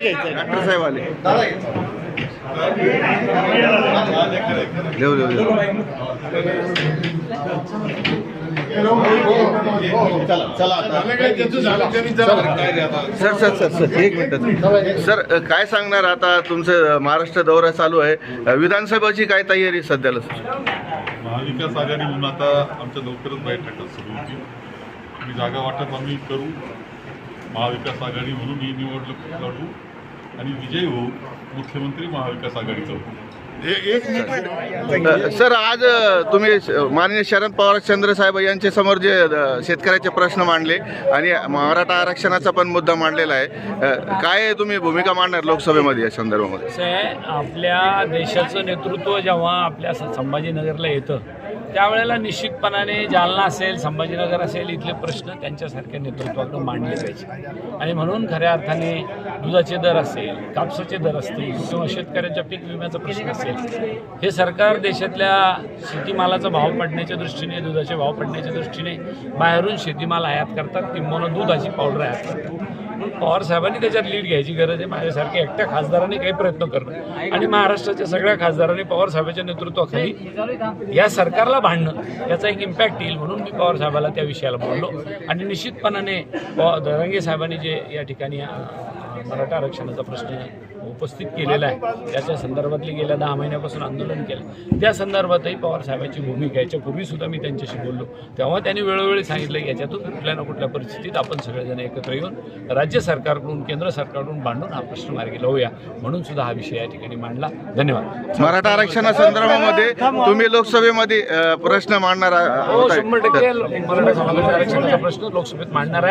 Doctor साहेब आले देऊ देऊ देऊ. सर सर सर सर एक मिनिट सर. काय सांगणार आता? तुमचं महाराष्ट्र दौरा चालू आहे. विधानसभेची काय तयारी सध्याला महाविकास आघाडी म्हणून आता आमच्या लवकरच बैठका सुरू होतील आणि जागा वाटप आम्ही करू. महाविकास आघाडी म्हणून ही निवडणूक लढू. आणि विजयी होऊ मुख्यमंत्री महाविकास आघाडीचा होऊ सर आज तुम्ही माननीय शरद पवार चंद्र साहेब यांच्या समोर जे शेतकऱ्याचे प्रश्न मांडले आणि मराठा आरक्षणाचा पण मुद्दा मांडलेला आहे. काय तुम्ही भूमिका मांडणार लोकसभेमध्ये या संदर्भामध्ये? आपल्या देशाचं नेतृत्व जेव्हा आपल्या संभाजीनगरला येतं त्यावेळेला निश्चितपणाने जालना असेल संभाजीनगर असेल इथले प्रश्न त्यांच्यासारख्या नेतृत्वाकडे मांडले पाहिजे आणि म्हणून खऱ्या अर्थाने दुधाचे दर असेल कापसाचे दर असतील किंवा शेतकऱ्यांच्या पीक विम्याचा प्रश्न असेल हे सरकार देशातल्या शेतीमालाचा भाव पडण्याच्या दृष्टीने दुधाचे भाव पडण्याच्या दृष्टीने बाहेरून शेतीमाल आयात करतात किंवा दुधाची पावडर आयात करतात. पवार साहेबांनी त्याच्यात लीड घ्यायची गरज आहे माझ्यासारख्या एकट्या खासदारांनी काही प्रयत्न करणं. आणि महाराष्ट्राच्या सगळ्या खासदारांनी पवार साहेबांच्या नेतृत्वाखाली या सरकारला भांडणं याचा एक इम्पॅक्ट येईल म्हणून मी पवार साहेबाला त्या विषयाला बोललो. आणि निश्चितपणाने पवा- साहेबांनी जे या ठिकाणी मराठा आरक्षणाचा प्रश्न उपस्थित केलेला आहे. त्याच्या संदर्भातले गेल्या दहा महिन्यापासून आंदोलन केलं. त्या संदर्भातही पवार साहेबांची भूमिका याच्यापूर्वी सुद्धा मी त्यांच्याशी बोललो. तेव्हा त्यांनी वेळोवेळी सांगितलं की याच्यातून कुठल्या ना कुठल्या परिस्थितीत आपण सगळेजण एकत्र येऊन राज्य सरकारकडून केंद्र सरकारकडून भांडून हा प्रश्न मार्गी लावूया. म्हणून सुद्धा हा विषय या ठिकाणी मांडला. धन्यवाद. मराठा आरक्षणा संदर्भामध्ये तुम्ही लोकसभेमध्ये प्रश्न मांडणार हो. शंभर टक्के. मराठा समाजाच्या आरक्षणाचा प्रश्न लोकसभेत मांडणार आहे.